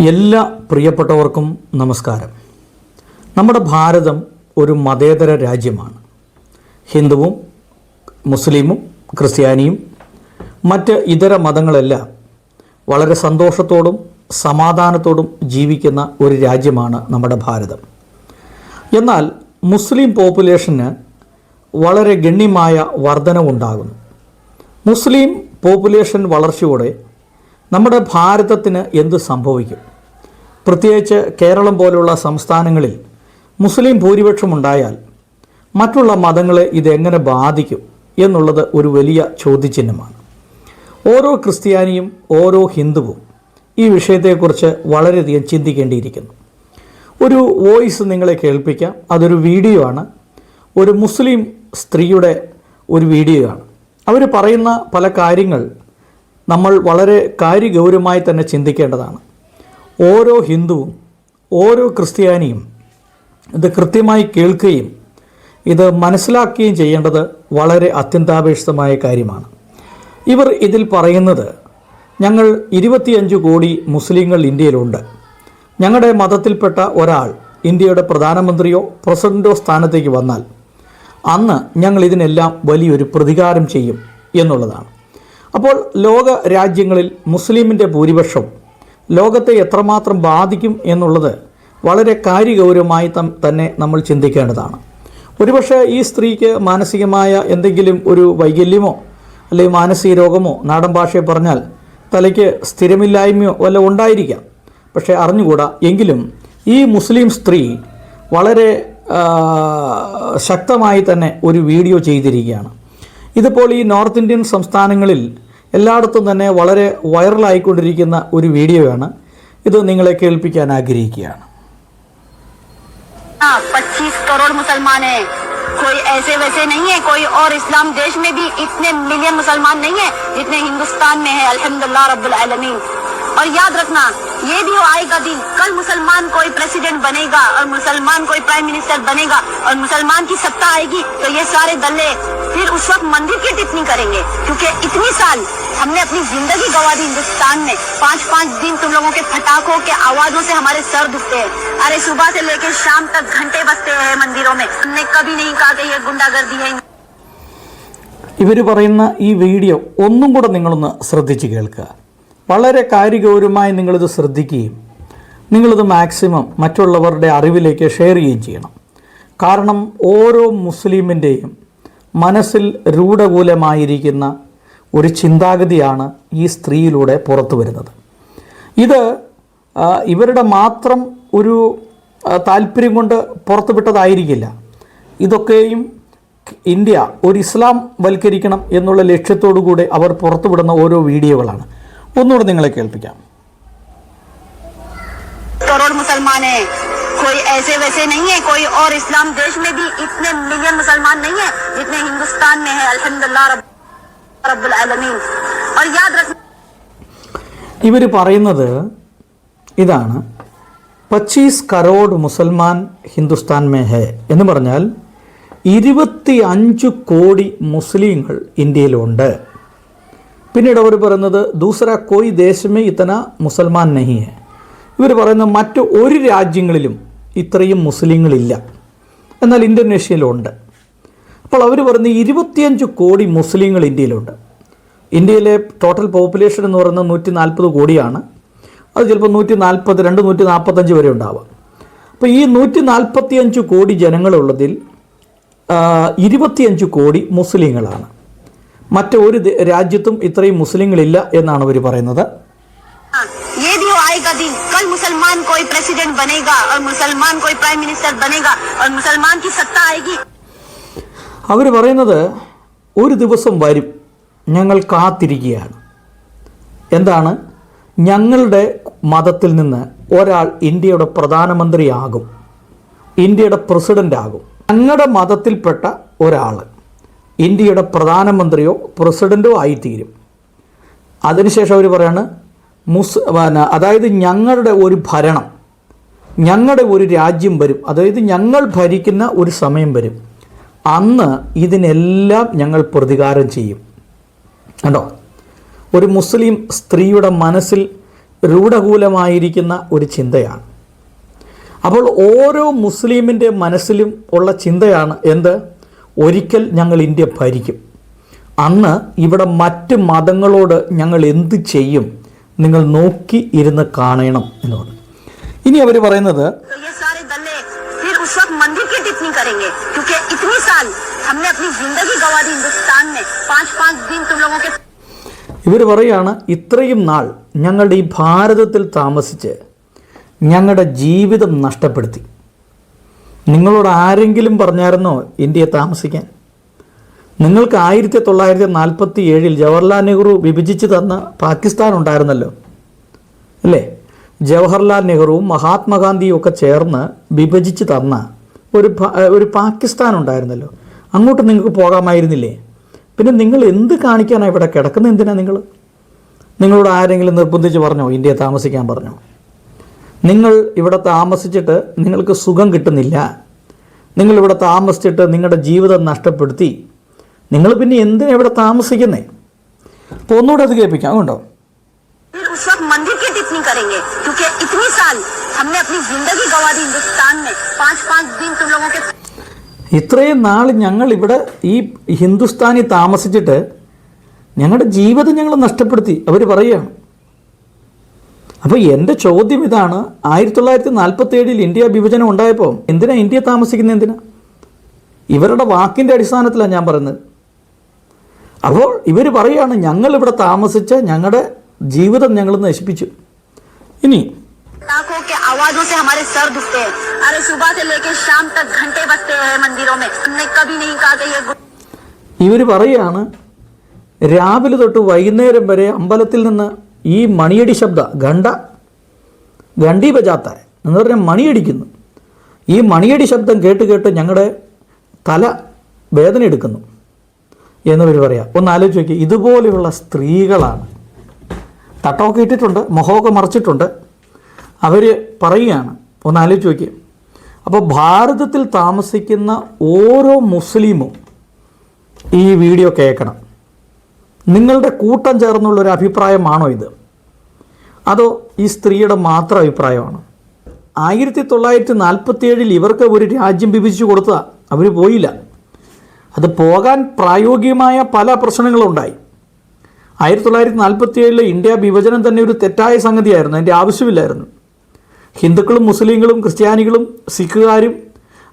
എല്ലാ പ്രിയപ്പെട്ടവർക്കും നമസ്കാരം. നമ്മുടെ ഭാരതം ഒരു മതേതര രാജ്യമാണ്. ഹിന്ദുവും മുസ്ലിമും ക്രിസ്ത്യാനിയും മറ്റ് ഇതര മതങ്ങളെല്ലാം വളരെ സന്തോഷത്തോടും സമാധാനത്തോടും ജീവിക്കുന്ന ഒരു രാജ്യമാണ് നമ്മുടെ ഭാരതം. എന്നാൽ മുസ്ലിം പോപ്പുലേഷന് വളരെ ഗണ്യമായ വർധനവുണ്ടാകുന്നു. മുസ്ലിം പോപ്പുലേഷൻ വളർച്ചയോടെ നമ്മുടെ ഭാരതത്തിന് എന്ത് സംഭവിക്കും? പ്രത്യേകിച്ച് കേരളം പോലുള്ള സംസ്ഥാനങ്ങളിൽ മുസ്ലിം ഭൂരിപക്ഷമുണ്ടായാൽ മറ്റുള്ള മതങ്ങളെ ഇതെങ്ങനെ ബാധിക്കും എന്നുള്ളത് ഒരു വലിയ ചോദ്യചിഹ്നമാണ്. ഓരോ ക്രിസ്ത്യാനിയും ഓരോ ഹിന്ദുവും ഈ വിഷയത്തെക്കുറിച്ച് വളരെയധികം ചിന്തിക്കേണ്ടിയിരിക്കുന്നു. ഒരു വോയിസ് നിങ്ങളെ കേൾപ്പിക്കാം. അതൊരു വീഡിയോ ആണ്. ഒരു മുസ്ലിം സ്ത്രീയുടെ ഒരു വീഡിയോ ആണ് അവർ പറയുന്ന പല കാര്യങ്ങൾ നമ്മൾ വളരെ കാര്യഗൗരവമായി തന്നെ ചിന്തിക്കേണ്ടതാണ്. ഓരോ ഹിന്ദുവും ഓരോ ക്രിസ്ത്യാനിയും ഇത് കൃത്യമായി കേൾക്കുകയും ഇത് മനസ്സിലാക്കുകയും ചെയ്യേണ്ടത് വളരെ അത്യന്താപേക്ഷിതമായ കാര്യമാണ്. ഇവർ ഇതിൽ പറയുന്നത് ഞങ്ങൾ ഇരുപത്തിയഞ്ച് കോടി മുസ്ലിങ്ങൾ ഇന്ത്യയിലുണ്ട്. ഞങ്ങളുടെ മതത്തിൽപ്പെട്ട ഒരാൾ ഇന്ത്യയുടെ പ്രധാനമന്ത്രിയോ പ്രസിഡന്റോ സ്ഥാനത്തേക്ക് വന്നാൽ അന്ന് ഞങ്ങൾ ഇതിനെല്ലാം വലിയൊരു പ്രതികാരം ചെയ്യും എന്നുള്ളതാണ്. അപ്പോൾ ലോക രാജ്യങ്ങളിൽ മുസ്ലിമിന്റെ ഭൂരിപക്ഷം ലോകത്തെ എത്രമാത്രം ബാധിക്കും എന്നുള്ളത് വളരെ കാര്യഗൗരവമായി തന്നെ നമ്മൾ ചിന്തിക്കേണ്ടതാണ്. ഒരുപക്ഷെ ഈ സ്ത്രീക്ക് മാനസികമായ എന്തെങ്കിലും ഒരു വൈകല്യമോ അല്ലെങ്കിൽ മാനസിക രോഗമോ നാടൻ ഭാഷയെ പറഞ്ഞാൽ തലയ്ക്ക് സ്ഥിരമില്ലായ്മയോ വല്ല ഉണ്ടായിരിക്കാം. പക്ഷേ അറിഞ്ഞുകൂടാ എങ്കിലും ഈ മുസ്ലിം സ്ത്രീ വളരെ ശക്തമായി തന്നെ ഒരു വീഡിയോ ചെയ്തിരിക്കുകയാണ്. ഇതിപ്പോൾ ഈ നോർത്ത് ഇന്ത്യൻ സംസ്ഥാനങ്ങളിൽ എല്ലായിടത്തും തന്നെ വളരെ വൈറലായിക്കൊണ്ടിരിക്കുന്ന ഒരു വീഡിയോയാണ് ഇത് നിങ്ങളെ കേൾപ്പിക്കാൻ ആഗ്രഹിക്കുകയാണ് पच्चीस करोड़ मुसलमान हैं कोई ऐसे वैसे नहीं है कोई और इस्लाम देश में भी इतने मिलियन मुसलमान नहीं है जितने हिंदुस्तान में है अल्हम्दुलिल्लाह रब्बुल आलमीन और याद रखना ये भी आएगा दिन कल मुसलमान कोई प्रेसिडेंट बनेगा और मुसलमान कोई प्राइम मिनिस्टर बनेगा और मुसलमान की सत्ता आएगी तो ये सारे दल्ले फिर उस वक्त मंदिर की टिप्पणी करेंगे क्योंकि इतनी साल हमने अपनी जिंदगी गवा दी हिंदुस्तान में पाँच पाँच दिन तुम लोगों के फटाकों के आवाजों से हमारे सर दुखते हैं अरे सुबह से लेकर शाम तक घंटे बजते हैं मंदिरों में हमने कभी नहीं कहा कि ये गुंडागर्दी है ഇവർ പറയുന്ന ഈ വീഡിയോ ഒന്നും കൂടെ നിങ്ങളൊന്ന് ശ്രദ്ധിച്ച് കേൾക്കുക വളരെ കാര്യഗൗരവമായി നിങ്ങളിത് ശ്രദ്ധിക്കുകയും നിങ്ങളിത് മാക്സിമം മറ്റുള്ളവരുടെ അറിവിലേക്ക് ഷെയർ ചെയ്യുകയും ചെയ്യണം. കാരണം ഓരോ മുസ്ലിമിന്റെയും മനസ്സിൽ രൂഢകൂലമായിരിക്കുന്ന ഒരു ചിന്താഗതിയാണ് ഈ സ്ത്രീയിലൂടെ പുറത്തു വരുന്നത്. ഇത് ഇവരുടെ മാത്രം ഒരു താല്പര്യം കൊണ്ട് പുറത്തുവിട്ടതായിരിക്കില്ല ഇതൊക്കെയും ഇന്ത്യ ഒരു ഇസ്ലാം വൽക്കരിക്കണം എന്നുള്ള ലക്ഷ്യത്തോടു കൂടെ അവർ പുറത്തുവിടുന്ന ഓരോ വീഡിയോകളാണ്. ഒന്നുകൂടെ നിങ്ങളെ കേൾപ്പിക്കാം करोड़ मुसलमान हैं कोई ऐसे वैसे नहीं है कोई और इस्लाम देश में भी इतने मिलियन मुसलमान नहीं है जितने हिंदुस्तान में है अल्हम्दुलिल्लाह रब- रब्बुल आलमीन और याद रखना ഇവർ പറയുന്നത് ഇതാണ് പച്ചീസ് കരോഡ് മുസൽമാൻ ഹിന്ദുസ്ഥാൻ മേ ഹേ എന്ന് പറഞ്ഞാൽ ഇരുപത്തി അഞ്ച് കോടി മുസ്ലിങ്ങൾ ഇന്ത്യയിലുണ്ട് പിന്നീട് അവർ പറയുന്നത് ദൂസര കോയി ദേശമേ ഇത്തന മുസൽമാൻ നഹിയെ. ഇവർ പറയുന്നത് മറ്റു ഒരു രാജ്യങ്ങളിലും ഇത്രയും മുസ്ലിങ്ങളില്ല. എന്നാൽ ഇന്തോനേഷ്യയിലുണ്ട്. അപ്പോൾ അവർ പറയുന്നത് ഇരുപത്തിയഞ്ച് കോടി മുസ്ലിങ്ങൾ ഇന്ത്യയിലുണ്ട്. ഇന്ത്യയിലെ ടോട്ടൽ പോപ്പുലേഷൻ എന്ന് പറയുന്നത് നൂറ്റി നാൽപ്പത് കോടിയാണ്. അത് ചിലപ്പോൾ നൂറ്റി നാൽപ്പത് രണ്ട് നൂറ്റി നാൽപ്പത്തഞ്ച് വരെ ഉണ്ടാവാം. അപ്പോൾ ഈ നൂറ്റി നാൽപ്പത്തിയഞ്ച് കോടി ജനങ്ങളുള്ളതിൽ ഇരുപത്തിയഞ്ച് കോടി മുസ്ലിങ്ങളാണ്. മറ്റൊരു ദേ- രാജ്യത്തും ഇത്രയും മുസ്ലിങ്ങളില്ല എന്നാണ് അവർ പറയുന്നത് ये भी आएगा दिन कल मुसलमान कोई प्रेसिडेंट बनेगा और मुसलमान कोई प्राइम मिनिस्टर बनेगा और मुसलमान की सत्ता आएगी അവർ പറയുന്നത് ഒരു ദിവസം വരും ഞങ്ങൾ കാത്തിരിക്കുകയാണ് എന്താണ് ഞങ്ങളുടെ മതത്തിൽ നിന്ന് ഒരാൾ ഇന്ത്യയുടെ പ്രധാനമന്ത്രിയാകും ഇന്ത്യയുടെ പ്രസിഡൻ്റ് ആകും ഞങ്ങളുടെ മതത്തിൽപ്പെട്ട ഒരാൾ ഇന്ത്യയുടെ പ്രധാനമന്ത്രിയോ പ്രസിഡന്റോ ആയിത്തീരും. അതിനുശേഷം അവർ പറയാണ് മുസ് അതായത് ഞങ്ങളുടെ ഒരു ഭരണം ഞങ്ങളുടെ ഒരു രാജ്യം വരും അതായത് ഞങ്ങൾ ഭരിക്കുന്ന ഒരു സമയം വരും. അന്ന് ഇതിനെല്ലാം ഞങ്ങൾ പ്രതികാരം ചെയ്യും. കണ്ടോ? ഒരു മുസ്ലിം സ്ത്രീയുടെ മനസ്സിൽ രൂഢകൂലമായിരിക്കുന്ന ഒരു ചിന്തയാണ്. അപ്പോൾ ഓരോ മുസ്ലിമിന്റെ മനസ്സിലും ഉള്ള ചിന്തയാണ് എന്ത്? ഒരിക്കൽ ഞങ്ങൾ ഇന്ത്യ ഭരിക്കും. അന്ന് ഇവിടെ മറ്റ് മതങ്ങളോട് ഞങ്ങൾ എന്ത് ചെയ്യും? നിങ്ങൾ നോക്കി ഇരുന്ന് കാണണം എന്ന് പറഞ്ഞു ഇനി അവർ പറയുന്നത് ഇവർ പറയാണ് ഇത്രയും നാൾ ഞങ്ങളുടെ ഈ ഭാരതത്തിൽ താമസിച്ച് ഞങ്ങളുടെ ജീവിതം നഷ്ടപ്പെടുത്തി. നിങ്ങളോട് ആരെങ്കിലും പറഞ്ഞായിരുന്നോ ഇന്ത്യയെ താമസിക്കാൻ? നിങ്ങൾക്ക് ആയിരത്തി തൊള്ളായിരത്തി നാൽപ്പത്തി ഏഴിൽ ജവഹർലാൽ നെഹ്റു വിഭജിച്ച് തന്ന പാകിസ്ഥാൻ ഉണ്ടായിരുന്നല്ലോ അല്ലേ? ജവഹർലാൽ നെഹ്റുവും മഹാത്മാഗാന്ധിയും ഒക്കെ ചേർന്ന് വിഭജിച്ച് തന്ന ഒരു ഒരു പാകിസ്ഥാൻ ഉണ്ടായിരുന്നല്ലോ. അങ്ങോട്ട് നിങ്ങൾക്ക് പോകാമായിരുന്നില്ലേ? പിന്നെ നിങ്ങൾ എന്ത് കാണിക്കാനാണ് ഇവിടെ കിടക്കുന്നത്? എന്തിനാണ് നിങ്ങൾ? നിങ്ങളോട് ആരെങ്കിലും നിർബന്ധിച്ച് പറഞ്ഞോ ഇന്ത്യയെ താമസിക്കാൻ പറഞ്ഞോ? നിങ്ങൾ ഇവിടെ താമസിച്ചിട്ട് നിങ്ങൾക്ക് സുഖം കിട്ടുന്നില്ല. നിങ്ങൾ ഇവിടെ താമസിച്ചിട്ട് നിങ്ങളുടെ ജീവിതം നഷ്ടപ്പെടുത്തി. നിങ്ങൾ പിന്നെ എന്തിനാണ് ഇവിടെ താമസിക്കുന്നേ? അപ്പോൾ ഒന്നുകൂടെ അത് കേൾപ്പിക്കാം അതുകൊണ്ടോ? ഇത്രയും നാൾ ഞങ്ങൾ ഇവിടെ ഈ ഹിന്ദുസ്ഥാനിൽ താമസിച്ചിട്ട് ഞങ്ങളുടെ ജീവിതം ഞങ്ങൾ നഷ്ടപ്പെടുത്തി. അവർ പറയുകയാണ് അപ്പോൾ എൻ്റെ ചോദ്യം ഇതാണ് ആയിരത്തി തൊള്ളായിരത്തി നാൽപ്പത്തി ഏഴിൽ ഇന്ത്യ വിഭജനം ഉണ്ടായപ്പോൾ എന്തിനാ ഇന്ത്യ താമസിക്കുന്നത് എന്തിനാ ഇവരുടെ വാക്കിൻ്റെ അടിസ്ഥാനത്തിലാണ് ഞാൻ പറയുന്നത് അപ്പോൾ ഇവർ പറയുകയാണ് ഞങ്ങൾ ഇവിടെ താമസിച്ച് ഞങ്ങളുടെ ജീവിതം ഞങ്ങൾ നശിപ്പിച്ചു ഇനി लाखों के आवाजों से हमारे सर दुखते हैं अरे सुबह से लेकर शाम तक घंटे बजते हैं मंदिरों में हमने कभी नहीं कहा कि ये गुरु ഇവർ പറയുകയാണ് രാവിലെ തൊട്ട് വൈകുന്നേരം വരെ അമ്പലത്തിൽ നിന്ന് ഈ മണിയടി ശബ്ദ ഘണ്ട ഗണ്ടി ബജാത്ത എന്ന് പറഞ്ഞാൽ മണിയടിക്കുന്നു. ഈ മണിയടി ശബ്ദം കേട്ട് കേട്ട് ഞങ്ങളുടെ തല വേദന എടുക്കുന്നു. എന്നിവർ പറയാം ഒന്ന് ആലോചിച്ച് നോക്കി ഇതുപോലെയുള്ള സ്ത്രീകളാണ്. തട്ടമൊക്കെ ഇട്ടിട്ടുണ്ട് മുഖമൊക്കെ മറച്ചിട്ടുണ്ട്. അവർ പറയുകയാണ് ഒന്ന് ആലോചിച്ച് നോക്കി. അപ്പോൾ ഭാരതത്തിൽ താമസിക്കുന്ന ഓരോ മുസ്ലിമും ഈ വീഡിയോ കേൾക്കണം. നിങ്ങളുടെ കൂട്ടം ചേർന്നുള്ള ഒരു അഭിപ്രായമാണോ ഇത്? അതോ ഈ സ്ത്രീയുടെ മാത്രം അഭിപ്രായമാണ്? ആയിരത്തി തൊള്ളായിരത്തി നാൽപ്പത്തി ഏഴിൽ ഇവർക്ക് ഒരു രാജ്യം വിഭജിച്ചു കൊടുത്തതാ അവർ പോയില്ല. അത് പോകാൻ പ്രായോഗികമായ പല പ്രശ്നങ്ങളുണ്ടായി. ആയിരത്തി തൊള്ളായിരത്തി നാൽപ്പത്തി ഏഴിലെ ഇന്ത്യ വിഭജനം തന്നെ ഒരു തെറ്റായ സംഗതിയായിരുന്നു. അതിന്റെ ആവശ്യമില്ലായിരുന്നു. ഹിന്ദുക്കളും മുസ്ലിങ്ങളും ക്രിസ്ത്യാനികളും സിഖുകാരും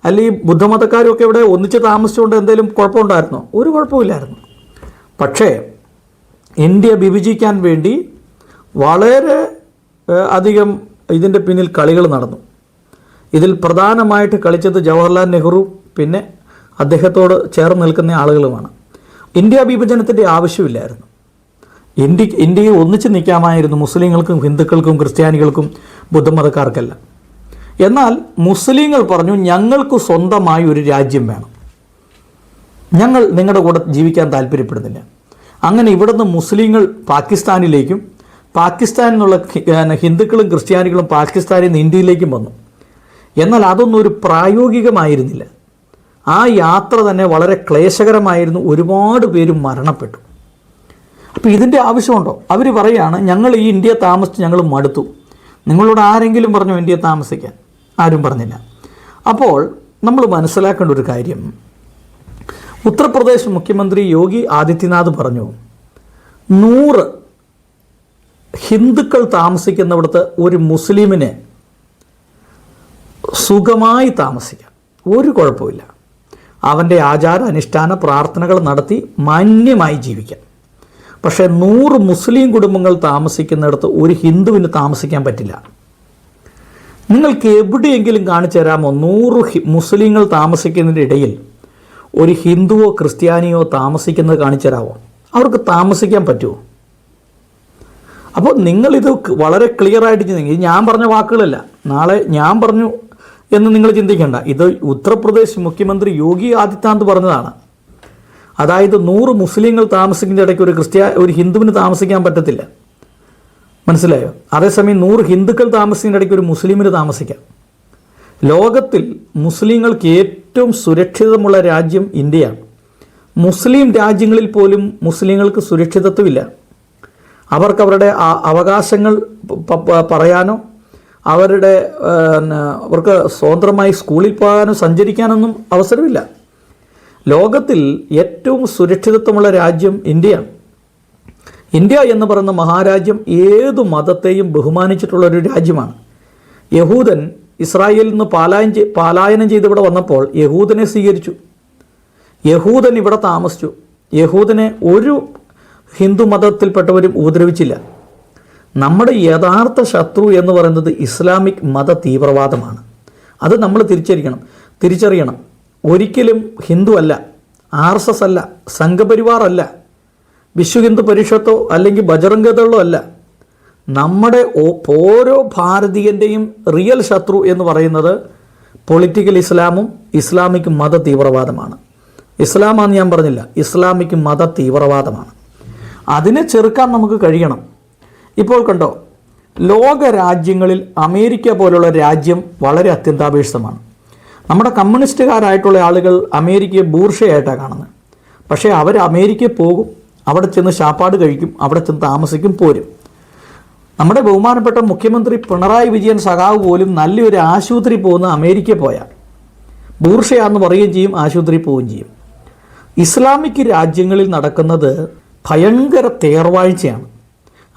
അല്ലെങ്കിൽ ബുദ്ധമതക്കാരും ഒക്കെ ഇവിടെ ഒന്നിച്ച് താമസിച്ചുകൊണ്ട് എന്തെങ്കിലും കുഴപ്പമുണ്ടായിരുന്നോ? ഒരു കുഴപ്പമില്ലായിരുന്നു. പക്ഷേ ഇന്ത്യ വിഭജിക്കാൻ വേണ്ടി വളരെ അധികം ഇതിന്റെ പിന്നിൽ കളികൾ നടന്നു. ഇതിൽ പ്രധാനമായിട്ട് കളിച്ചത് ജവഹർലാൽ നെഹ്റു പിന്നെ അദ്ദേഹത്തോട് ചേർന്ന് നിൽക്കുന്ന ആളുകളുമാണ്. ഇന്ത്യ വിഭജനത്തിന്റെ ആവശ്യമില്ലായിരുന്നു. ഇന്ത്യ ഇന്ത്യയെ ഒന്നിച്ച് നിൽക്കാമായിരുന്നു മുസ്ലിങ്ങൾക്കും ഹിന്ദുക്കൾക്കും ക്രിസ്ത്യാനികൾക്കും ബുദ്ധമതക്കാർക്കല്ല. എന്നാൽ മുസ്ലിങ്ങൾ പറഞ്ഞു ഞങ്ങൾക്ക് സ്വന്തമായി ഒരു രാജ്യം വേണം. ഞങ്ങൾ നിങ്ങളുടെ കൂടെ ജീവിക്കാൻ താല്പര്യപ്പെടുന്നില്ല. അങ്ങനെ ഇവിടുന്ന് മുസ്ലിങ്ങൾ പാകിസ്ഥാനിലേക്കും പാകിസ്ഥാനിൽ നിന്നുള്ള ഹിന്ദുക്കളും ക്രിസ്ത്യാനികളും പാകിസ്ഥാനിൽ നിന്ന് ഇന്ത്യയിലേക്കും വന്നു. എന്നാൽ അതൊന്നും ഒരു പ്രായോഗികമായിരുന്നില്ല. ആ യാത്ര തന്നെ വളരെ ക്ലേശകരമായിരുന്നു. ഒരുപാട് പേര് മരണപ്പെട്ടു. അപ്പോൾ ഇതിന്റെ ആവശ്യമുണ്ടോ? അവർ പറയുകയാണ് ഞങ്ങൾ ഈ ഇന്ത്യ താമസിച്ച് ഞങ്ങൾ മടുത്തു. നിങ്ങളോട് ആരെങ്കിലും പറഞ്ഞു ഇന്ത്യ താമസിക്കാൻ? ആരും പറഞ്ഞില്ല. അപ്പോൾ നമ്മൾ മനസ്സിലാക്കേണ്ട ഒരു കാര്യം ഉത്തർപ്രദേശ് മുഖ്യമന്ത്രി യോഗി ആദിത്യനാഥ് പറഞ്ഞു നൂറ് ഹിന്ദുക്കൾ താമസിക്കുന്നിടത്ത് ഒരു മുസ്ലിമിന് സുഖമായി താമസിക്കാം. ഒരു കുഴപ്പമില്ല അവന്റെ ആചാര അനുഷ്ഠാന പ്രാർത്ഥനകൾ നടത്തി മാന്യമായി ജീവിക്കാം. പക്ഷേ നൂറ് മുസ്ലിം കുടുംബങ്ങൾ താമസിക്കുന്നിടത്ത് ഒരു ഹിന്ദുവിന് താമസിക്കാൻ പറ്റില്ല. നിങ്ങൾക്ക് എവിടെയെങ്കിലും കാണിച്ചു തരാമോ നൂറ് മുസ്ലിങ്ങൾ താമസിക്കുന്നതിന്റെ ഇടയിൽ ഒരു ഹിന്ദുവോ ക്രിസ്ത്യാനിയോ താമസിക്കുന്നത് കാണിച്ചു തരാമോ അവർക്ക് താമസിക്കാൻ പറ്റുമോ അപ്പോൾ നിങ്ങളിത് വളരെ ക്ലിയർ ആയിട്ട് ചിന്തിക്കും ഞാൻ പറഞ്ഞ വാക്കുകളല്ല. നാളെ ഞാൻ പറഞ്ഞു എന്ന് നിങ്ങൾ ചിന്തിക്കേണ്ട. ഇത് ഉത്തർപ്രദേശ് മുഖ്യമന്ത്രി യോഗി ആദിത്യനാഥ് പറഞ്ഞതാണ്. അതായത് നൂറ് മുസ്ലിങ്ങൾ താമസിക്കുന്ന ഇടയ്ക്ക് ഒരു ക്രിസ്ത്യ ഒരു ഹിന്ദുവിന് താമസിക്കാൻ പറ്റത്തില്ല. മനസ്സിലായോ? അതേസമയം നൂറ് ഹിന്ദുക്കൾ താമസിക്കുന്ന ഇടയ്ക്ക് ഒരു മുസ്ലിമിന് താമസിക്കാം. ലോകത്തിൽ മുസ്ലിങ്ങൾക്ക് സുരക്ഷിതമുള്ള രാജ്യം ഇന്ത്യയാണ്. മുസ്ലിം രാജ്യങ്ങളിൽ പോലും മുസ്ലിങ്ങൾക്ക് സുരക്ഷിതത്വമില്ല. അവർക്ക് അവരുടെ അവകാശങ്ങൾ പറയാനോ അവരുടെ അവർക്ക് സ്വതന്ത്രമായി സ്കൂളിൽ പോകാനോ സഞ്ചരിക്കാനൊന്നും അവസരമില്ല. ലോകത്തിൽ ഏറ്റവും സുരക്ഷിതത്വമുള്ള രാജ്യം ഇന്ത്യയാണ്. ഇന്ത്യ എന്ന് പറയുന്ന മഹാരാജ്യം ഏതു മതത്തെയും ബഹുമാനിച്ചിട്ടുള്ള ഒരു രാജ്യമാണ്. യഹൂദൻ ഇസ്രായേലിൽ നിന്ന് പാലായനം പാലായനം ചെയ്ത് ഇവിടെ വന്നപ്പോൾ യഹൂദനെ സ്വീകരിച്ചു. യഹൂദൻ ഇവിടെ താമസിച്ചു. യഹൂദനെ ഒരു ഹിന്ദു മതത്തിൽപ്പെട്ടവരും ഉപദ്രവിച്ചില്ല. നമ്മുടെ യഥാർത്ഥ ശത്രു എന്ന് പറയുന്നത് ഇസ്ലാമിക് മത തീവ്രവാദമാണ്. അത് നമ്മൾ തിരിച്ചറിയണം. തിരിച്ചറിയണം. ഒരിക്കലും ഹിന്ദു അല്ല. ആർ എസ് എസ് അല്ല. സംഘപരിവാർ അല്ല. വിശ്വ ഹിന്ദു പരിഷത്തോ അല്ലെങ്കിൽ ബജറംഗതകളോ അല്ല. നമ്മുടെ ഓരോ ഭാരതീയന്റെയും റിയൽ ശത്രു എന്ന് പറയുന്നത് പൊളിറ്റിക്കൽ ഇസ്ലാമും ഇസ്ലാമിക് മത തീവ്രവാദമാണ്. ഇസ്ലാമാന്ന് ഞാൻ പറഞ്ഞില്ല ഇസ്ലാമിക് മത തീവ്രവാദമാണ്. അതിനെ ചെറുക്കാൻ നമുക്ക് കഴിയണം. ഇപ്പോൾ കണ്ടോ ലോക രാജ്യങ്ങളിൽ അമേരിക്ക പോലുള്ള രാജ്യം വളരെ അത്യന്താപേക്ഷിതമാണ്. നമ്മുടെ കമ്മ്യൂണിസ്റ്റുകാരായിട്ടുള്ള ആളുകൾ അമേരിക്കയെ ബൂർഷയായിട്ടാണ് കാണുന്നത്. പക്ഷേ അവർ അമേരിക്കയിൽ പോകും അവിടെ ചെന്ന് ശാപ്പാട് കഴിക്കും അവിടെ ചെന്ന് താമസിക്കും പോരും. നമ്മുടെ ബഹുമാനപ്പെട്ട മുഖ്യമന്ത്രി പിണറായി വിജയൻ സഖാവ് പോലും നല്ലൊരു ആശുപത്രി പോകുന്ന അമേരിക്ക പോയാൽ ബൂർഷയാന്ന് പറയുകയും ചെയ്യും ആശുപത്രി പോവുകയും ചെയ്യും. ഇസ്ലാമിക് രാജ്യങ്ങളിൽ നടക്കുന്നത് ഭയങ്കര തേർവാഴ്ചയാണ്.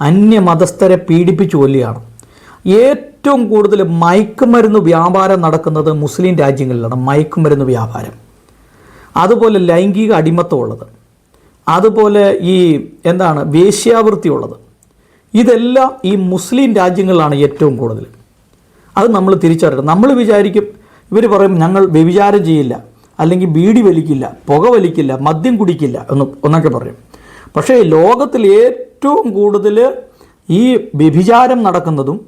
അന്യമതസ്ഥരെ പീഡിപ്പിച്ചു കൊല്ലുകയാണ്. ഏറ്റവും കൂടുതൽ മയക്കുമരുന്ന് വ്യാപാരം നടക്കുന്നത് മുസ്ലിം രാജ്യങ്ങളിലാണ് മയക്കുമരുന്ന് വ്യാപാരം. അതുപോലെ ലൈംഗിക അടിമത്തമുള്ളത്. അതുപോലെ ഈ എന്താണ് വേശ്യാവൃത്തി ഉള്ളത് ഇതെല്ലാം ഈ മുസ്ലിം രാജ്യങ്ങളിലാണ് ഏറ്റവും കൂടുതൽ. അത് നമ്മൾ തിരിച്ചറിയണം. നമ്മൾ വിചാരിക്കും ഇവർ പറയും ഞങ്ങൾ വ്യഭിചാരം ചെയ്യില്ല അല്ലെങ്കിൽ ബീഡി വലിക്കില്ല പുക വലിക്കില്ല മദ്യം കുടിക്കില്ല എന്ന് എന്നൊക്കെ പറയും. പക്ഷേ ലോകത്തിൽ ഏറ്റവും കൂടുതൽ ഈ വ്യഭിചാരം നടക്കുന്നതും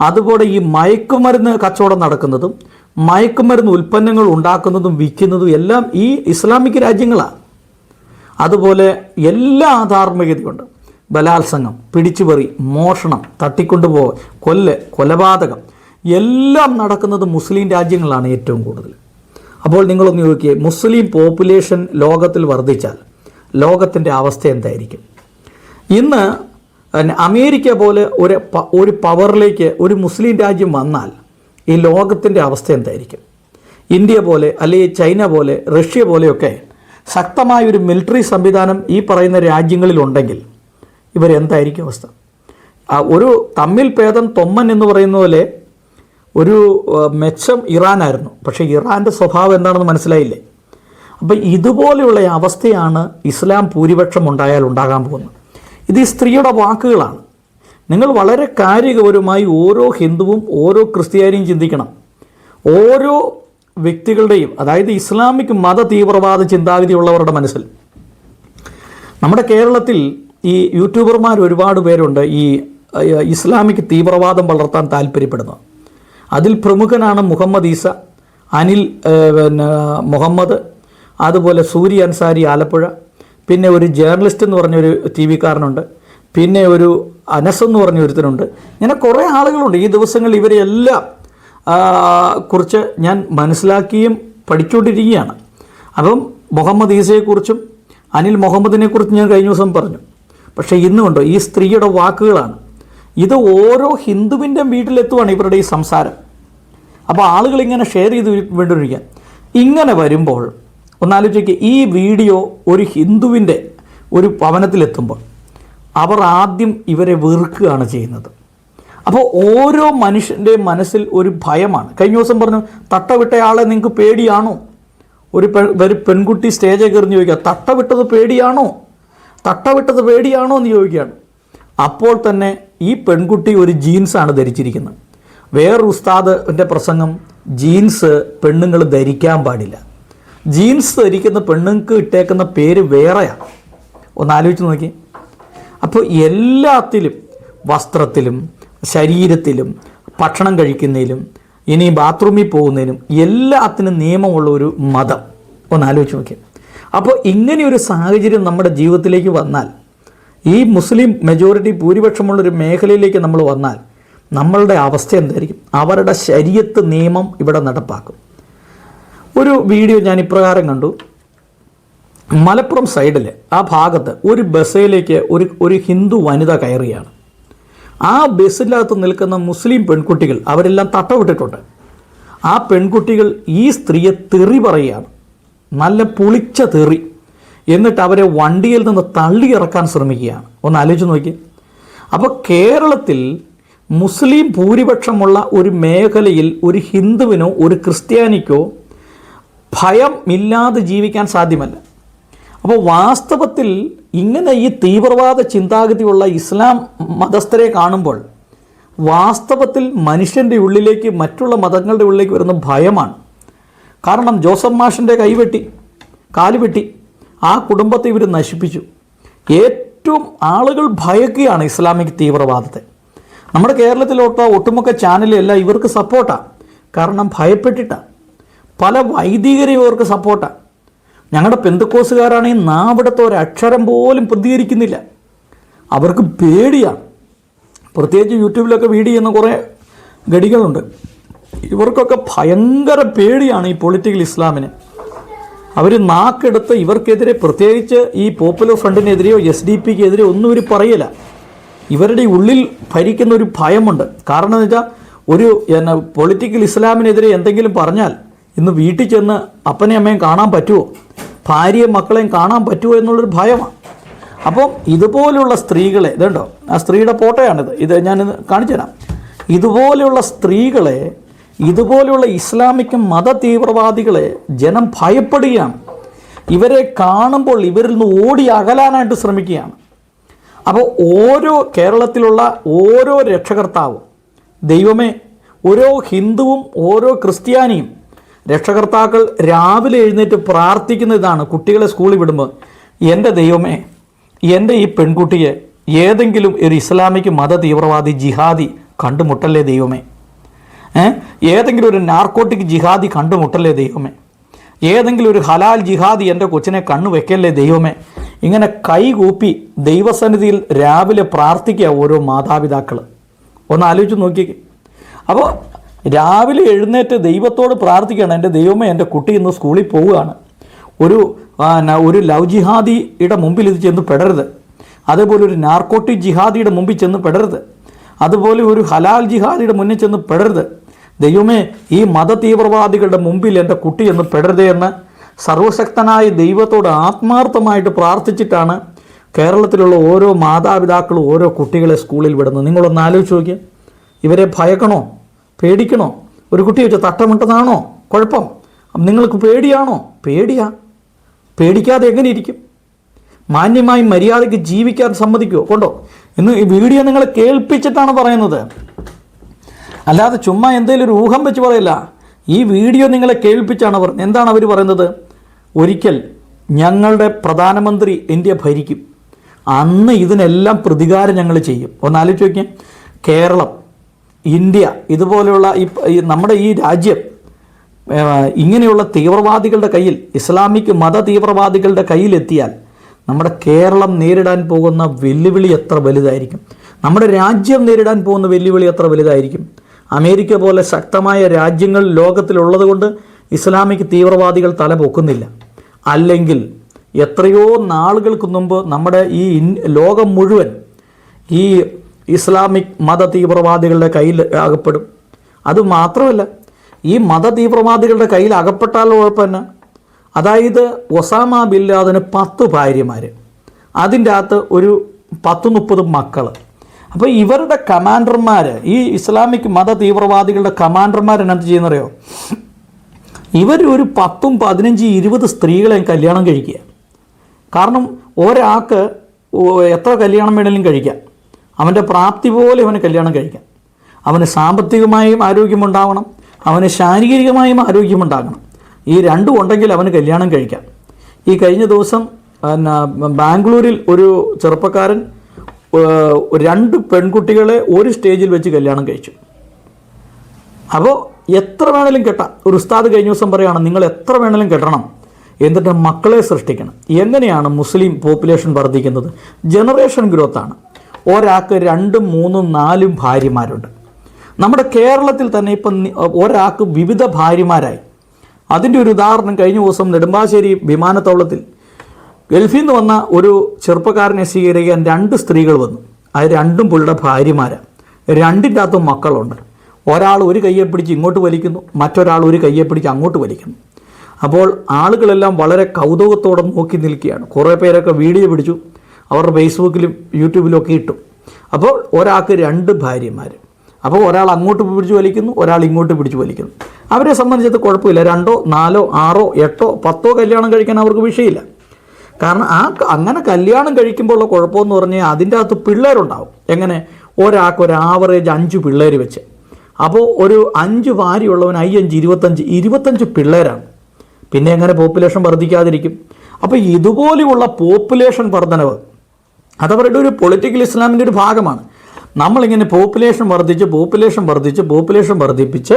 അതുപോലെ ഈ മയക്കുമരുന്ന് കച്ചവടം നടക്കുന്നതും മയക്കുമരുന്ന് ഉൽപ്പന്നങ്ങൾ ഉണ്ടാക്കുന്നതും വിൽക്കുന്നതും എല്ലാം ഈ ഇസ്ലാമിക് രാജ്യങ്ങളാണ്. അതുപോലെ എല്ലാ അധാർമികതയുണ്ട് ബലാത്സംഗം പിടിച്ചുപറി മോഷണം തട്ടിക്കൊണ്ടുപോകൽ കൊല്ല് കൊലപാതകം എല്ലാം നടക്കുന്നത് മുസ്ലിം രാജ്യങ്ങളാണ് ഏറ്റവും കൂടുതൽ. അപ്പോൾ നിങ്ങളൊന്ന് ചോദിക്കുക മുസ്ലിം പോപ്പുലേഷൻ ലോകത്തിൽ വർദ്ധിച്ചാൽ ലോകത്തിന്റെ അവസ്ഥ എന്തായിരിക്കും? ഇന്ന് അമേരിക്ക പോലെ ഒരു ഒരു പവറിലേക്ക് ഒരു മുസ്ലിം രാജ്യം വന്നാൽ ഈ ലോകത്തിന്റെ അവസ്ഥ എന്തായിരിക്കും? ഇന്ത്യ പോലെ അല്ലെങ്കിൽ ചൈന പോലെ റഷ്യ പോലെയൊക്കെ ശക്തമായ ഒരു മിലിറ്ററി സംവിധാനം ഈ പറയുന്ന രാജ്യങ്ങളിലുണ്ടെങ്കിൽ ഇവരെന്തായിരിക്കും അവസ്ഥ? ഒരു തമ്മിൽ ഭേദം തൊമ്മൻ എന്ന് പറയുന്ന പോലെ ഒരു മെച്ചം ഇറാനായിരുന്നു. പക്ഷേ ഇറാന്റെ സ്വഭാവം എന്താണെന്ന് മനസ്സിലായില്ലേ? അപ്പം ഇതുപോലെയുള്ള അവസ്ഥയാണ് ഇസ്ലാം ഭൂരിപക്ഷം ഉണ്ടായാൽ ഉണ്ടാകാൻ പോകുന്നത്. ഇത് ഈ സ്ത്രീയുടെ വാക്കുകളാണ്. നിങ്ങൾ വളരെ കാര്യഗൗരവമായി ഓരോ ഹിന്ദുവും ഓരോ ക്രിസ്ത്യാനിയും ചിന്തിക്കണം. ഓരോ വ്യക്തികളുടെയും അതായത് ഇസ്ലാമിക് മത തീവ്രവാദ ചിന്താഗതിയുള്ളവരുടെ മനസ്സിൽ. നമ്മുടെ കേരളത്തിൽ ഈ യൂട്യൂബർമാർ ഒരുപാട് പേരുണ്ട് ഈ ഇസ്ലാമിക് തീവ്രവാദം വളർത്താൻ താല്പര്യപ്പെടുന്നത് അതിൽ പ്രമുഖനാണ് മുഹമ്മദ് ഈസ അനിൽ പിന്നെ മുഹമ്മദ് അതുപോലെ സൂരി അൻസാരി ആലപ്പുഴ പിന്നെ ഒരു ജേർണലിസ്റ്റ് എന്ന് പറഞ്ഞൊരു ടി വിക്കാരനുണ്ട് പിന്നെ ഒരു അനസ് എന്ന് പറഞ്ഞ ഒരുത്തനുണ്ട്. ഇങ്ങനെ കുറേ ആളുകളുണ്ട്. ഈ ദിവസങ്ങളിൽ ഇവരെല്ലാം കുറിച്ച് ഞാൻ മനസ്സിലാക്കിയും പഠിച്ചുകൊണ്ടിരിക്കുകയാണ്. അപ്പം മുഹമ്മദ് ഈസയെക്കുറിച്ചും അനിൽ മുഹമ്മദിനെക്കുറിച്ച് ഞാൻ കഴിഞ്ഞ ദിവസം പറഞ്ഞു. പക്ഷേ ഇന്നുമുണ്ടോ ഈ സ്ത്രീയുടെ വാക്കുകളാണ്. ഇത് ഓരോ ഹിന്ദുവിന്റെ വീട്ടിലെത്തുവാണ് ഇവരുടെ ഈ സംസാരം. അപ്പോൾ ആളുകൾ ഇങ്ങനെ ഷെയർ ചെയ്ത് വേണ്ടിയിരിക്കുക ഇങ്ങനെ വരുമ്പോൾ ഒന്നാലോചിക്കുക ഈ വീഡിയോ ഒരു ഹിന്ദുവിന്റെ ഒരു ഭവനത്തിലെത്തുമ്പോൾ അവർ ആദ്യം ഇവരെ വെറുക്കുകയാണ് ചെയ്യുന്നത്. അപ്പോൾ ഓരോ മനുഷ്യന്റെ മനസ്സിൽ ഒരു ഭയമാണ്. കഴിഞ്ഞ ദിവസം പറഞ്ഞു തട്ട വിട്ടയാളെ നിങ്ങൾക്ക് പേടിയാണോ? ഒരു പെൺ പെൺകുട്ടി സ്റ്റേജിൽ കയറിഞ്ഞ് ചോദിക്കുക തട്ട വിട്ടത് പേടിയാണോ? തട്ട വിട്ടത് പേടിയാണോ എന്ന് ചോദിക്കുകയാണ്. അപ്പോൾ തന്നെ ഈ പെൺകുട്ടി ഒരു ജീൻസാണ് ധരിച്ചിരിക്കുന്നത്. വേറൊരു ഉസ്താദിന്റെ പ്രസംഗം ജീൻസ് പെണ്ണുങ്ങൾ ധരിക്കാൻ പാടില്ല. ജീൻസ് ധരിക്കുന്ന പെണ്ണുങ്ങൾക്ക് ഇട്ടേക്കുന്ന പേര് വേറെയാണ്. ഒന്ന് ആലോചിച്ച് നോക്കി. അപ്പോൾ എല്ലാത്തിലും വസ്ത്രത്തിലും ശരീരത്തിലും ഭക്ഷണം കഴിക്കുന്നതിലും ഇനി ബാത്റൂമിൽ പോകുന്നതിനും എല്ലാത്തിനും നിയമമുള്ള ഒരു മതം. ഒന്ന് ആലോചിച്ച് നോക്കി. അപ്പോൾ ഇങ്ങനെ ഒരു സാഹചര്യം നമ്മുടെ ജീവിതത്തിലേക്ക് വന്നാൽ ഈ മുസ്ലിം മെജോറിറ്റി ഭൂരിപക്ഷമുള്ളൊരു മേഖലയിലേക്ക് നമ്മൾ വന്നാൽ നമ്മളുടെ അവസ്ഥ എന്തായിരിക്കും? അവരുടെ ശരീരത്ത് നിയമം ഇവിടെ നടപ്പാക്കും. ഒരു വീഡിയോ ഞാൻ ഇപ്രകാരം കണ്ടു. മലപ്പുറം സൈഡിൽ ആ ഭാഗത്ത് ഒരു ബസ്സിലേക്ക് ഒരു ഒരു ഹിന്ദു വനിത കയറിയാണ്. ആ ബസ്സിനകത്ത് നിൽക്കുന്ന മുസ്ലിം പെൺകുട്ടികൾ അവരെല്ലാം തട്ടവിട്ടിട്ടുണ്ട്. ആ പെൺകുട്ടികൾ ഈ സ്ത്രീയെ തെറി പറയുകയാണ്. നല്ല പുളിച്ച തെറി. എന്നിട്ട് അവരെ വണ്ടിയിൽ നിന്ന് തള്ളി ഇറക്കാൻ ശ്രമിക്കുകയാണ്. ഒന്ന് ആലോചിച്ച് നോക്കി. അപ്പോൾ കേരളത്തിൽ മുസ്ലിം ഭൂരിപക്ഷമുള്ള ഒരു മേഖലയിൽ ഒരു ഹിന്ദുവിനോ ഒരു ക്രിസ്ത്യാനിക്കോ ഭയം ഇല്ലാതെ ജീവിക്കാൻ സാധ്യമല്ല. അപ്പോൾ വാസ്തവത്തിൽ ഇങ്ങനെ ഈ തീവ്രവാദ ചിന്താഗതിയുള്ള ഇസ്ലാം മതസ്ഥരെ കാണുമ്പോൾ വാസ്തവത്തിൽ മനുഷ്യന്റെ ഉള്ളിലേക്ക് മറ്റുള്ള മതങ്ങളുടെ ഉള്ളിലേക്ക് വരുന്ന ഭയമാണ്. കാരണം ജോസഫ് മാഷിന്റെ കൈവെട്ടി കാലുവെട്ടി ആ കുടുംബത്തെ ഇവർ നശിപ്പിച്ചു. ഏറ്റവും ആളുകൾ ഭയക്കുകയാണ് ഇസ്ലാമിക് തീവ്രവാദത്തെ. നമ്മുടെ കേരളത്തിലോട്ട ഒട്ടുമുക്ക ചാനലെല്ലാം ഇവർക്ക് സപ്പോർട്ടാണ് കാരണം ഭയപ്പെട്ടിട്ടാണ് പല വൈദികരെയും ഇവർക്ക് സപ്പോർട്ടാണ് ഞങ്ങളുടെ പെന്തക്കോസുകാരാണെങ്കിൽ നാവിടത്തെ ഒരക്ഷരം പോലും പ്രതികരിക്കുന്നില്ല. അവർക്ക് പേടിയാണ് പ്രത്യേകിച്ച് യൂട്യൂബിലൊക്കെ വീഡിയോ ചെയ്യുന്ന കുറേ ഗടികളുണ്ട്. ഇവർക്കൊക്കെ ഭയങ്കര പേടിയാണ് ഈ പൊളിറ്റിക്കൽ ഇസ്ലാമിന്. അവർ നാക്കെടുത്ത് ഇവർക്കെതിരെ പ്രത്യേകിച്ച് ഈ പോപ്പുലർ ഫ്രണ്ടിനെതിരെയോ എസ് ഡി പിക്ക് എതിരെയോ ഒന്നും ഇവർ പറയില്ല ഇവരുടെ ഉള്ളിൽ ഭരിക്കുന്ന ഒരു ഭയമുണ്ട്. കാരണം എന്ന് വെച്ചാൽ ഒരു എന്ന പൊളിറ്റിക്കൽ ഇസ്ലാമിനെതിരെ എന്തെങ്കിലും പറഞ്ഞാൽ ഇന്ന് വീട്ടിൽ ചെന്ന് അപ്പനെയും അമ്മയും കാണാൻ പറ്റുമോ ഭാര്യയും മക്കളെയും കാണാൻ പറ്റുമോ എന്നുള്ളൊരു ഭയമാണ് അപ്പം ഇതുപോലുള്ള സ്ത്രീകളെ ഇതുണ്ടോ? ആ സ്ത്രീയുടെ ഫോട്ടോയാണിത്. ഇത് ഞാൻ കാണിച്ചു തരാം ഇതുപോലെയുള്ള സ്ത്രീകളെ ഇതുപോലെയുള്ള ഇസ്ലാമിക് മത തീവ്രവാദികളെ ജനം ഭയപ്പെടുകയാണ്. ഇവരെ കാണുമ്പോൾ ഇവരിൽ നിന്ന് ഓടി അകലാനായിട്ട് ശ്രമിക്കുകയാണ്. അപ്പോൾ ഓരോ കേരളത്തിലുള്ള ഓരോ രക്ഷകർത്താവും ദൈവമേ ഓരോ ഹിന്ദുവും ഓരോ ക്രിസ്ത്യാനിയും രക്ഷകർത്താക്കൾ രാവിലെ എഴുന്നേറ്റ് പ്രാർത്ഥിക്കുന്ന ഇതാണ് കുട്ടികളെ സ്കൂളിൽ വിടുമ്പോൾ. എന്റെ ദൈവമേ എന്റെ ഈ പെൺകുട്ടിയെ ഏതെങ്കിലും ഒരു ഇസ്ലാമിക് മത തീവ്രവാദി ജിഹാദി കണ്ടുമുട്ടല്ലേ ദൈവമേ? ഏതെങ്കിലും ഒരു നാർക്കോട്ടിക് ജിഹാദി കണ്ടുമുട്ടല്ലേ ദൈവമേ? ഏതെങ്കിലും ഒരു ഹലാൽ ജിഹാദി എന്റെ കൊച്ചിനെ കണ്ണു വെക്കല്ലേ ദൈവമേ? ഇങ്ങനെ കൈകൂപ്പി ദൈവസന്നിധിയിൽ രാവിലെ പ്രാർത്ഥിക്കുക ഓരോ മാതാപിതാക്കൾ ഒന്ന് ആലോചിച്ച് നോക്കിക്കേ. അപ്പോൾ രാവിലെ എഴുന്നേറ്റ് ദൈവത്തോട് പ്രാർത്ഥിക്കണം എന്റെ ദൈവമേ എന്റെ കുട്ടി ഇന്ന് സ്കൂളിൽ പോവുകയാണ്. ഒരു ഒരു ലവ് ജിഹാദിയുടെ മുമ്പിൽ ഇത് ചെന്ന് പെടരുത്. അതേപോലെ ഒരു നാർക്കോട്ടിക് ജിഹാദിയുടെ മുമ്പിൽ ചെന്ന് പെടരുത്. അതുപോലെ ഒരു ഹലാൽ ജിഹാദിയുടെ മുന്നിൽ ചെന്ന് പെടരുത്. ദൈവമേ ഈ മതതീവ്രവാദികളുടെ മുമ്പിൽ എന്റെ കുട്ടി എന്ന് പെടരുതേ എന്ന് സർവശക്തനായ ദൈവത്തോട് ആത്മാർത്ഥമായിട്ട് പ്രാർത്ഥിച്ചിട്ടാണ് കേരളത്തിലുള്ള ഓരോ മാതാപിതാക്കളും ഓരോ കുട്ടികളെ സ്കൂളിൽ വിടുന്നത്. നിങ്ങളൊന്ന് ആലോചിച്ച് നോക്കിയാൽ ഇവരെ ഭയക്കണോ? പേടിക്കണോ? ഒരു കുട്ടി വെച്ച് തട്ടമിട്ടതാണോ? കുഴപ്പം. നിങ്ങൾക്ക് പേടിയാണോ? പേടിയാ. പേടിക്കാതെ എങ്ങനെ ഇരിക്കും? മാന്യമായി മര്യാദയ്ക്ക് ജീവിക്കാൻ സമ്മതിക്കുമോ കൊണ്ടോ? ഇന്ന് ഈ വീഡിയോ നിങ്ങളെ കേൾപ്പിച്ചിട്ടാണ് പറയുന്നത്. അല്ലാതെ ചുമ്മാ എന്തെങ്കിലും ഒരു ഊഹം വെച്ച് പറയില്ല. ഈ വീഡിയോ നിങ്ങളെ കേൾപ്പിച്ചാണ് പറഞ്ഞത് എന്താണ് അവർ പറയുന്നത്? ഒരിക്കൽ ഞങ്ങളുടെ പ്രധാനമന്ത്രി ഇന്ത്യ ഭരിക്കും. അന്ന് ഇതിനെല്ലാം പ്രതികാരം ഞങ്ങൾ ചെയ്യും. ഒന്ന് ആലോചിച്ച് നോക്കിയാൽ കേരളം ഇന്ത്യ ഇതുപോലെയുള്ള ഈ നമ്മുടെ ഈ രാജ്യം ഇങ്ങനെയുള്ള തീവ്രവാദികളുടെ കയ്യിൽ ഇസ്ലാമിക് മത തീവ്രവാദികളുടെ കയ്യിലെത്തിയാൽ നമ്മുടെ കേരളം നേരിടാൻ പോകുന്ന വെല്ലുവിളി എത്ര വലുതായിരിക്കും? നമ്മുടെ രാജ്യം നേരിടാൻ പോകുന്ന വെല്ലുവിളി എത്ര വലുതായിരിക്കും? അമേരിക്ക പോലെ ശക്തമായ രാജ്യങ്ങൾ ലോകത്തിലുള്ളത് കൊണ്ട് ഇസ്ലാമിക് തീവ്രവാദികൾ തല പൊക്കുന്നില്ല അല്ലെങ്കിൽ എത്രയോ നാളുകൾക്ക് മുമ്പ് നമ്മുടെ ഈ ലോകം മുഴുവൻ ഈ ഇസ്ലാമിക് മത തീവ്രവാദികളുടെ കയ്യിൽ അകപ്പെടും. അത് മാത്രമല്ല ഈ മത തീവ്രവാദികളുടെ കയ്യിൽ അകപ്പെട്ടാൽ കുഴപ്പമെന്നെ അതായത് ഒസാമ ബിൻ ലാദന് പത്ത് ഭാര്യമാർ അതിന്റെ അകത്ത് ഒരു പത്ത് മുപ്പത് മക്കൾ അപ്പോൾ ഇവരുടെ കമാൻഡർമാർ ഈ ഇസ്ലാമിക് മത തീവ്രവാദികളുടെ കമാൻഡർമാർ എന്ത് ചെയ്യുന്നറിയോ? ഇവർ ഒരു പത്തും പതിനഞ്ച് ഇരുപത് സ്ത്രീകളെയും കല്യാണം കഴിക്കുക. കാരണം ഒരാൾക്ക് എത്ര കല്യാണം വേണമെങ്കിലും കഴിക്കാം. അവന്റെ പ്രാപ്തി പോലെ അവന് കല്യാണം കഴിക്കാം. അവന് സാമ്പത്തികമായും ആരോഗ്യമുണ്ടാവണം. അവന് ശാരീരികമായും ആരോഗ്യമുണ്ടാകണം. ഈ രണ്ടും ഉണ്ടെങ്കിൽ അവന് കല്യാണം കഴിക്കാം. ഈ കഴിഞ്ഞ ദിവസം ബാംഗ്ലൂരിൽ ഒരു ചെറുപ്പക്കാരൻ രണ്ട് പെൺകുട്ടികളെ ഒരു സ്റ്റേജിൽ വെച്ച് കല്യാണം കഴിച്ചു. അപ്പോൾ എത്ര വേണേലും കെട്ടാം. ഒരു ഉസ്താദ് കഴിഞ്ഞ ദിവസം പറയുകയാണ് നിങ്ങൾ എത്ര വേണേലും കെട്ടണം. എന്നിട്ട് മക്കളെ സൃഷ്ടിക്കണം. എങ്ങനെയാണ് മുസ്ലിം പോപ്പുലേഷൻ വർദ്ധിക്കുന്നത്? ജനറേഷൻ ഗ്രോത്താണ്. ഒരാൾക്ക് രണ്ടും മൂന്നും നാലും ഭാര്യമാരുണ്ട്. നമ്മുടെ കേരളത്തിൽ തന്നെ ഇപ്പം ഒരാൾക്ക് വിവിധ ഭാര്യമാരായി. അതിന്റെ ഒരു ഉദാഹരണം കഴിഞ്ഞ ദിവസം നെടുമ്പാശ്ശേരി വിമാനത്താവളത്തിൽ ഗൾഫിൽ നിന്ന് വന്ന ഒരു ചെറുപ്പക്കാരനെ സ്വീകരിക്കാൻ രണ്ട് സ്ത്രീകൾ വന്നു. അത് രണ്ടും പുള്ളിയുടെ ഭാര്യമാരാണ് രണ്ടിന്റെ അകത്തും മക്കളുണ്ട്. ഒരാൾ ഒരു കയ്യെ പിടിച്ച് ഇങ്ങോട്ട് വലിക്കുന്നു മറ്റൊരാൾ ഒരു കയ്യെ പിടിച്ച് അങ്ങോട്ട് വലിക്കുന്നു. അപ്പോൾ ആളുകളെല്ലാം വളരെ കൗതുകത്തോടെ നോക്കി നിൽക്കുകയാണ്. കുറേ പേരൊക്കെ വീഡിയോ പിടിച്ചു അവരുടെ ഫേസ്ബുക്കിലും യൂട്യൂബിലും ഒക്കെ ഇട്ടു. അപ്പോൾ ഒരാൾക്ക് രണ്ട് ഭാര്യമാർ അപ്പോൾ ഒരാൾ അങ്ങോട്ട് പിടിച്ച് വലിക്കുന്നു ഒരാൾ ഇങ്ങോട്ട് പിടിച്ച് വലിക്കുന്നു. അവരെ സംബന്ധിച്ചത് കുഴപ്പമില്ല. രണ്ടോ നാലോ ആറോ എട്ടോ പത്തോ കല്യാണം കഴിക്കാൻ അവർക്ക് വിഷയമില്ല. കാരണം ആ അങ്ങനെ കല്യാണം കഴിക്കുമ്പോൾ ഉള്ള കുഴപ്പമെന്ന് പറഞ്ഞാൽ അതിന്റെ അകത്ത് പിള്ളേരുണ്ടാവും. എങ്ങനെ? ഒരാൾക്ക് ഒരു ആവറേജ് അഞ്ച് പിള്ളേർ വെച്ച്. അപ്പോൾ ഒരു അഞ്ച് ഭാര്യയുള്ളവൻ അയ്യഞ്ച് ഇരുപത്തഞ്ച് ഇരുപത്തഞ്ച് പിള്ളേരാണ്. പിന്നെ എങ്ങനെ പോപ്പുലേഷൻ വർദ്ധിക്കാതിരിക്കും? അപ്പോൾ ഇതുപോലെയുള്ള പോപ്പുലേഷൻ വർധനവ് അതവരുടെ ഒരു പൊളിറ്റിക്കൽ ഇസ്ലാമിന്റെ ഒരു ഭാഗമാണ്. നമ്മളിങ്ങനെ പോപ്പുലേഷൻ വർദ്ധിച്ച് പോപ്പുലേഷൻ വർദ്ധിച്ച് പോപ്പുലേഷൻ വർദ്ധിപ്പിച്ച്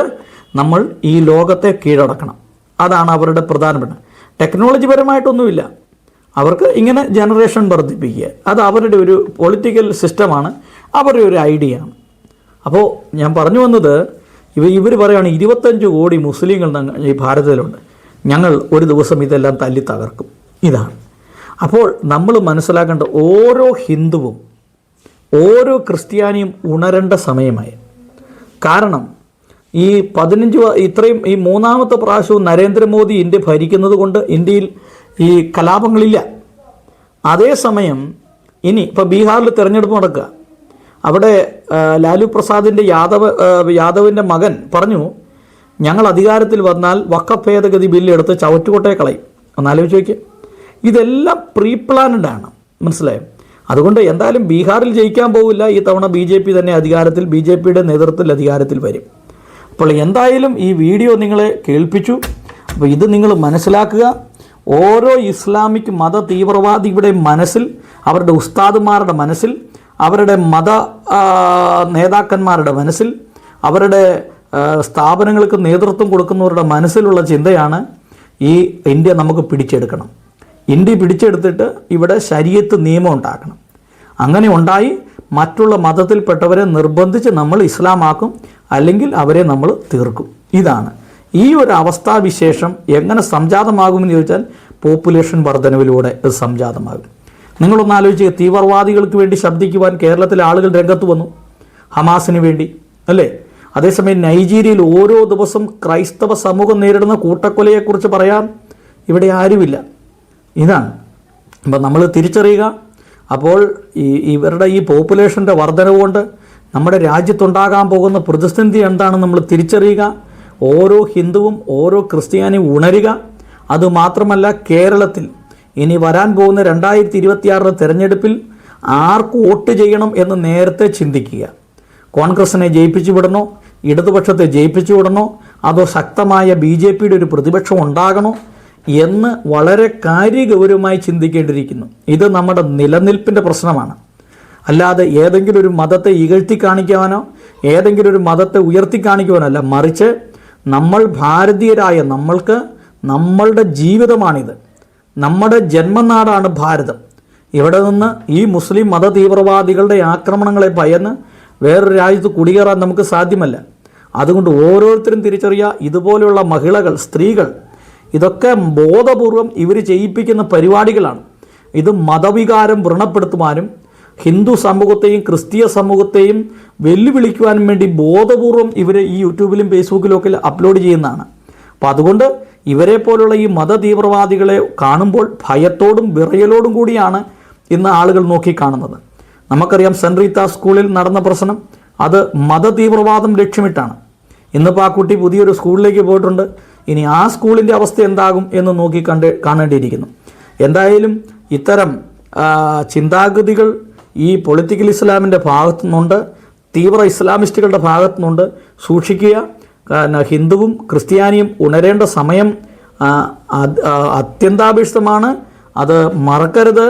നമ്മൾ ഈ ലോകത്തെ കീഴടക്കണം. അതാണ് അവരുടെ പ്രധാനപ്പെട്ട ടെക്നോളജി പരമായിട്ടൊന്നുമില്ല. അവർക്ക് ഇങ്ങനെ ജനറേഷൻ വർദ്ധിപ്പിക്കുക. അത് അവരുടെ ഒരു പൊളിറ്റിക്കൽ സിസ്റ്റമാണ് അവരുടെ ഒരു ഐഡിയ ആണ് അപ്പോൾ ഞാൻ പറഞ്ഞു വന്നത് ഇവ ഇവർ പറയുകയാണ് ഇരുപത്തഞ്ച് കോടി മുസ്ലിങ്ങൾ ഈ ഭാരതത്തിലുണ്ട്. ഞങ്ങൾ ഒരു ദിവസം ഇതെല്ലാം തല്ലി തകർക്കും. ഇതാണ്. അപ്പോൾ നമ്മൾ മനസ്സിലാക്കേണ്ട ഓരോ ഹിന്ദുവും ഓരോ ക്രിസ്ത്യാനിയും ഉണരേണ്ട സമയമായി. കാരണം ഈ പതിനഞ്ച് ഇത്രയും ഈ മൂന്നാമത്തെ പ്രാവശ്യവും നരേന്ദ്രമോദി ഇന്ത്യ ഭരിക്കുന്നത് കൊണ്ട് ഇന്ത്യയിൽ ഈ കലാപങ്ങളില്ല. അതേസമയം ഇനി ഇപ്പോൾ ബീഹാറിൽ തിരഞ്ഞെടുപ്പ് നടക്കുക. അവിടെ ലാലു പ്രസാദിന്റെ യാദവ് യാദവിന്റെ മകൻ പറഞ്ഞു ഞങ്ങൾ അധികാരത്തിൽ വന്നാൽ വക്ക ഭേദഗതി ബില്ലെടുത്ത് ചവറ്റുകൊട്ടയെ കളയും. ഒന്നാലോചിച്ച് നോക്കിയേ. ഇതെല്ലാം പ്രീ പ്ലാൻഡ് ആണ്. മനസ്സിലായോ? അതുകൊണ്ട് എന്തായാലും ബീഹാറിൽ ജയിക്കാൻ പോവില്ല. ഈ തവണ ബി ജെ പി തന്നെ അധികാരത്തിൽ ബി ജെ പിയുടെ നേതൃത്വത്തിൽ അധികാരത്തിൽ വരും. അപ്പോൾ എന്തായാലും ഈ വീഡിയോ നിങ്ങളെ കേൾപ്പിച്ചു. അപ്പോൾ ഇത് നിങ്ങൾ മനസ്സിലാക്കുക. ഓരോ ഇസ്ലാമിക് മത തീവ്രവാദിയുടെ മനസ്സിൽ അവരുടെ ഉസ്താദുമാരുടെ മനസ്സിൽ അവരുടെ മത നേതാക്കന്മാരുടെ മനസ്സിൽ അവരുടെ സ്ഥാപനങ്ങൾക്ക് നേതൃത്വം കൊടുക്കുന്നവരുടെ മനസ്സിലുള്ള ചിന്തയാണ് ഈ ഇന്ത്യ നമുക്ക് പിടിച്ചെടുക്കണം. ഇന്ത്യ പിടിച്ചെടുത്തിട്ട് ഇവിടെ ശരീരത്ത് നിയമം ഉണ്ടാക്കണം. അങ്ങനെ ഉണ്ടായി മറ്റുള്ള മതത്തിൽപ്പെട്ടവരെ നിർബന്ധിച്ച് നമ്മൾ ഇസ്ലാമാക്കും അല്ലെങ്കിൽ അവരെ നമ്മൾ തീർക്കും. ഇതാണ്. ഈ ഒരു അവസ്ഥാവിശേഷം എങ്ങനെ സംജാതമാകുമെന്ന് ചോദിച്ചാൽ പോപ്പുലേഷൻ വർധനവിലൂടെ ഇത് സംജാതമാകും. നിങ്ങളൊന്ന് ആലോചിക്കുക തീവ്രവാദികൾക്ക് വേണ്ടി ശബ്ദിക്കുവാൻ കേരളത്തിലെ ആളുകൾ രംഗത്ത് വന്നു. ഹമാസിന് വേണ്ടി അല്ലേ? അതേസമയം നൈജീരിയയിൽ ഓരോ ദിവസം ക്രൈസ്തവ സമൂഹം നേരിടുന്ന കൂട്ടക്കൊലയെക്കുറിച്ച് പറയാൻ ഇവിടെ ആരുമില്ല. ഇതാണ്. അപ്പം നമ്മൾ തിരിച്ചറിയുക. അപ്പോൾ ഈ ഇവരുടെ ഈ പോപ്പുലേഷന്റെ വർധനവ് കൊണ്ട് നമ്മുടെ രാജ്യത്തുണ്ടാകാൻ പോകുന്ന പ്രതിസന്ധി എന്താണെന്ന് നമ്മൾ തിരിച്ചറിയുക. ഓരോ ഹിന്ദുവും ഓരോ ക്രിസ്ത്യാനിയും ഉണരുക. അതുമാത്രമല്ല കേരളത്തിൽ. ഇനി വരാൻ പോകുന്ന രണ്ടായിരത്തി ഇരുപത്തിയാറിലെ തെരഞ്ഞെടുപ്പിൽ ആർക്ക് വോട്ട് ചെയ്യണം എന്ന് നേരത്തെ ചിന്തിക്കുക. കോൺഗ്രസിനെ ജയിപ്പിച്ചു വിടണോ? ഇടതുപക്ഷത്തെ ജയിപ്പിച്ചു വിടണോ? അതോ ശക്തമായ ബി ജെ പിയുടെ ഒരു പ്രതിപക്ഷം ഉണ്ടാകണോ? എന്ന് വളരെ കാര്യഗൗരവമായി ചിന്തിക്കേണ്ടിയിരിക്കുന്നു. ഇത് നമ്മുടെ നിലനിൽപ്പിന്റെ പ്രശ്നമാണ്. അല്ലാതെ ഏതെങ്കിലും ഒരു മതത്തെ ഇകഴ്ത്തി കാണിക്കുവാനോ ഏതെങ്കിലും ഒരു മതത്തെ ഉയർത്തി കാണിക്കുവാനോ അല്ല മറിച്ച് നമ്മൾ ഭാരതീയരായ നമ്മൾക്ക് നമ്മളുടെ ജീവിതമാണിത്. നമ്മുടെ ജന്മനാടാണ് ഭാരതം. ഇവിടെ നിന്ന് ഈ മുസ്ലിം മത തീവ്രവാദികളുടെ ആക്രമണങ്ങളെ ഭയന്ന് വേറൊരു രാജ്യത്ത് കുടിയേറാൻ നമുക്ക് സാധ്യമല്ല. അതുകൊണ്ട് ഓരോരുത്തരും തിരിച്ചറിയുക ഇതുപോലെയുള്ള മഹിളകൾ സ്ത്രീകൾ ഇതൊക്കെ ബോധപൂർവം ഇവർ ചെയ്യിപ്പിക്കുന്ന പരിപാടികളാണ്. ഇത് മതവികാരം വ്രണപ്പെടുത്തുവാനും ഹിന്ദു സമൂഹത്തെയും ക്രിസ്തീയ സമൂഹത്തെയും വെല്ലുവിളിക്കുവാനും വേണ്ടി ബോധപൂർവം ഇവർ ഈ യൂട്യൂബിലും ഫേസ്ബുക്കിലും ഒക്കെ അപ്ലോഡ് ചെയ്യുന്നതാണ്. അപ്പോൾ അതുകൊണ്ട് ഇവരെ പോലുള്ള ഈ മത തീവ്രവാദികളെ കാണുമ്പോൾ ഭയത്തോടും വിറയലോടും കൂടിയാണ് ഇന്ന് ആളുകൾ നോക്കിക്കാണുന്നത്. നമുക്കറിയാം സെൻറീത്ത സ്കൂളിൽ നടന്ന പ്രശ്നം അത് മത തീവ്രവാദം ലക്ഷ്യമിട്ടാണ്. ഇന്നിപ്പോൾ ആ കുട്ടി പുതിയൊരു സ്കൂളിലേക്ക് പോയിട്ടുണ്ട്. ഇനി ആ സ്കൂളിന്റെ അവസ്ഥ എന്താകും എന്ന് നോക്കി കണ്ട് കാണേണ്ടിയിരിക്കുന്നു. എന്തായാലും ഇത്തരം ചിന്താഗതികൾ ഈ പൊളിറ്റിക്കൽ ഇസ്ലാമിന്റെ ഭാഗത്തു നിന്നുണ്ട് തീവ്ര ഇസ്ലാമിസ്റ്റുകളുടെ ഭാഗത്തു നിന്നുണ്ട് സൂക്ഷിക്കുക ഹിന്ദുവും ക്രിസ്ത്യാനിയും ഉണരേണ്ട സമയം അത്യന്താപേക്ഷിതമാണ്. അത് മറക്കരുത്.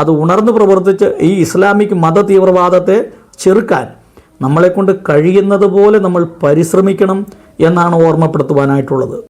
അത് ഉണർന്നു പ്രവർത്തിച്ച് ഈ ഇസ്ലാമിക് മത തീവ്രവാദത്തെ ചെറുക്കാൻ നമ്മളെക്കൊണ്ട് കഴിയുന്നത് പോലെ നമ്മൾ പരിശ്രമിക്കണം എന്നാണ് ഓർമ്മപ്പെടുത്തുവാനായിട്ടുള്ളത്.